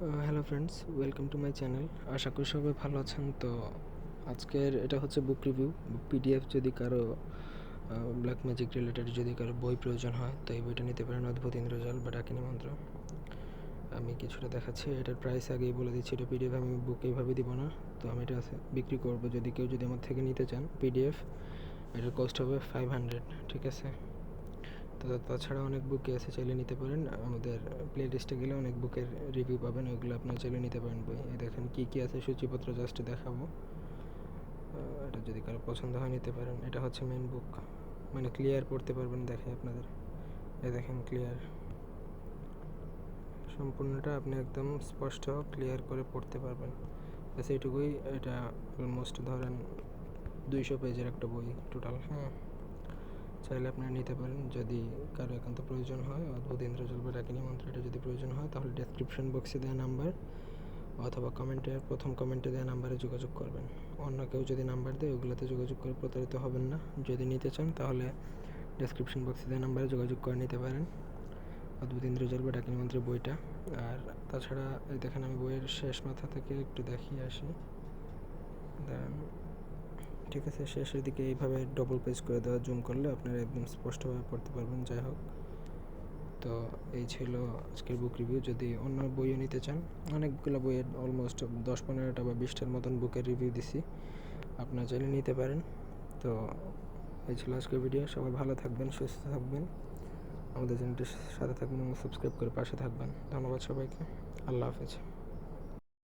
Hello friends welcome to my channel আশা করি সবাই ভালো আছেন। তো আজকের এটা হচ্ছে বুক রিভিউ পিডিএফ যদি কারও ব্ল্যাক ম্যাজিক রিলেটেড যদি কারও বই প্রয়োজন হয়, তো এই বইটা নিতে পারেন অদ্ভুত ইন্দ্রজাল বা ডাকিনী মন্ত্র। আমি কিছুটা দেখাচ্ছি, এটার প্রাইস আগেই বলে দিচ্ছি, এটা পিডিএফ আমি বুক এইভাবে দিব না। তো আমি এটা বিক্রি করব। যদি কেউ যদি আমার থেকে নিতে চান পিডিএফ এটার কস্ট হবে ফাইভ হান্ড্রেড ঠিক আছে? তো তাছাড়া অনেক বুকে আছে, চাইলে নিতে পারেন। আমাদের প্লে লিস্টে গেলে অনেক বুকের রিভিউ পাবেন, ওইগুলো আপনার চাইলে নিতে পারেন বই। দেখেন কী কী আছে, সূচিপত্র জাস্ট দেখাবো। এটা যদি কারও পছন্দ হয় নিতে পারেন। এটা হচ্ছে মেন বুক মানে ক্লিয়ার পড়তে পারবেন দেখে আপনাদের। এই দেখেন ক্লিয়ার সম্পূর্ণটা আপনি একদম স্পষ্ট ক্লিয়ার করে পড়তে পারবেন। ব্যাস, এইটুকুই। এটা অলমোস্ট ধরেন দুইশো পেজের একটা বই টোটাল হ্যাঁ। চাইলে আপনারা নিতে পারেন। যদি কারও একান্ত প্রয়োজন হয় অদ্ভুত ইন্দ্রজল বা ডাকিনী মন্ত্রটা যদি প্রয়োজন হয়, তাহলে ডেসক্রিপশন বক্সে দেওয়া নাম্বার অথবা কমেন্টে প্রথম কমেন্টে দেওয়া নাম্বারে যোগাযোগ করবেন। অন্য কেউ যদি নাম্বার দেয়, ওগুলোতে যোগাযোগ করে প্রতারিত হবেন না। যদি নিতে চান, তাহলে ডেসক্রিপশন বক্সে দেওয়া নাম্বারে যোগাযোগ করে নিতে পারেন। অদ্ভুত ইন্দ্রজল বা ডাকিনী মন্ত্রের বইটা। আর তাছাড়া দেখেন আমি বইয়ের শেষ মাথা থেকে একটু দেখিয়ে আসি। দেন ঠিক আছে, শেষের দিকে এইভাবে ডবল পেজ করে দেওয়া জুম করলে আপনারা একদম স্পষ্টভাবে পড়তে পারবেন, যাই হোক। তো এই ছিল আজকের বুক রিভিউ যদি অন্য বইও নিতে চান, অনেকগুলো বইয়ের অলমোস্ট দশ পনেরোটা বা বিশটার মতন বুকের রিভিউ দিছি, আপনারা চাইলে নিতে পারেন। তো এই ছিল আজকের ভিডিও সবাই ভালো থাকবেন, সুস্থ থাকবেন। আমাদের চ্যানেলটির সাথে থাকবেন এবং সাবস্ক্রাইব করে পাশে থাকবেন। ধন্যবাদ সবাইকে। আল্লাহ হাফেজ।